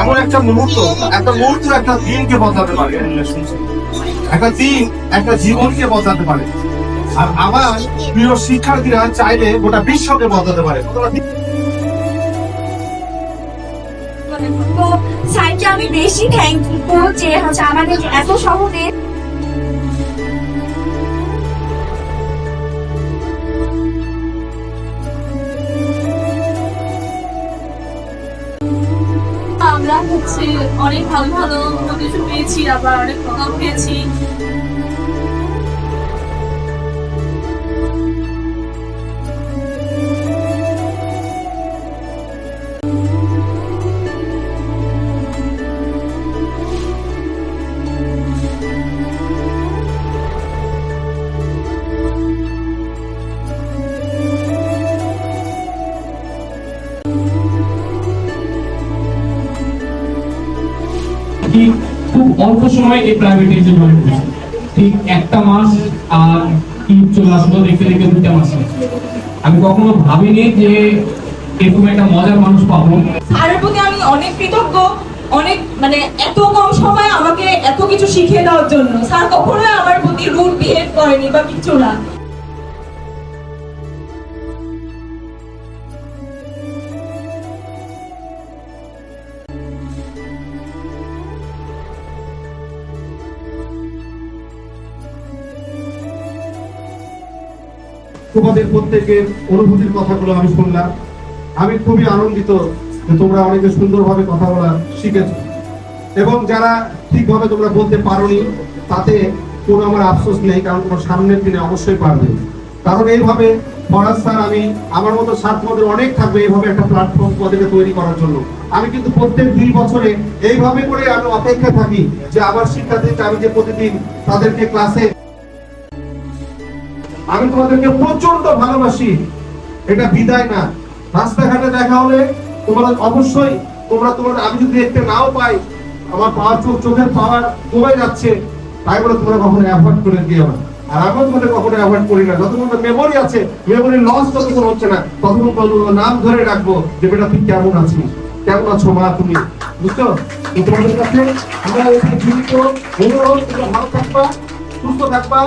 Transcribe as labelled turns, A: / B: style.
A: এমন একটা মুহূর্ত একটা মুহূর্ত, একটা দিনকে বদলাতে পারে। একটা দিন, একটা জীবনকে বদলাতে পারে। আর আমার প্রিয় শিক্ষার্থীরা চাইলে গোটা বিশ্বকে বদলাতে পারে।
B: স্যারকে আমি বেশি থ্যাংকফুল যে হচ্ছে আমাদের এত সহজে
C: হচ্ছে অনেক ভালো ভালো কিছু পেয়েছি আবার অনেক প্রভাব পেয়েছি।
D: ঠিক খুব অল্প সময় এই প্রাইভেট এসে জয়েন করেছি ঠিক একটা মাস আর ঈদ চলে আসলো দেখতে দেখতে দুটা মাস আমি কখনো ভাবিনি যে এরকম একটা মজার মানুষ পাবো।
E: স্যারের প্রতি আমি অনেক কৃতজ্ঞ, অনেক মানে এত কম সময়ে আমাকে এত কিছু শিখিয়ে দেওয়ার জন্য। স্যার কখনোই আমার প্রতি রুট বিহেভ করেনি বা কিছু না।
A: তোমাদের প্রত্যেকের অনুভূতির কথাগুলো আমি শুনলাম। আমি খুবই আনন্দিত যে তোমরা অনেকে সুন্দরভাবে কথা বলা শিখেছো। এবং যারা ঠিকভাবে তোমরা বলতে পারোনি, তাতে কোনো আমার আফসোস নেই, কারণ তোমার সামনের দিনে অবশ্যই পারবে। কারণ এইভাবে ফরাজ স্যার, আমি আমার মতো ছাত্রদের অনেক থাকবে এইভাবে একটা প্ল্যাটফর্ম তোমাদেরকে তৈরি করার জন্য। আমি কিন্তু প্রত্যেক দুই বছরে এইভাবে করে আমি অপেক্ষা থাকি যে আমার শিক্ষার্থীকে আমি যে প্রতিদিন তাদেরকে ক্লাসে আমি তোমাদেরকে প্রচণ্ড ভালোবাসি। এটা বিদায় না। রাস্তাঘাটে দেখা হলে তোমরা অবশ্যই, তোমরা তোমরা আমি যদি দেখতে নাও পাই, আমার পাওয়ার চোখ চোখের পাওয়ার কমে যাচ্ছে। তাই বলে তোমরা কখনো অ্যাভয়েড করে দিও না। আর কখনো অ্যাভয়েড করি না। যতক্ষণ মেমোরি আছে মেমোরি লস যতক্ষণ হচ্ছে না। ততক্ষণ পর্যন্ত নাম ধরে রাখব যে, বেটা, তুই কেমন আছিস? কেমন আছো মা তুমি? বুঝছ? তোমাদের কাছে আমরা অনুরোধ ভালো থাকবা, সুস্থ থাকবা।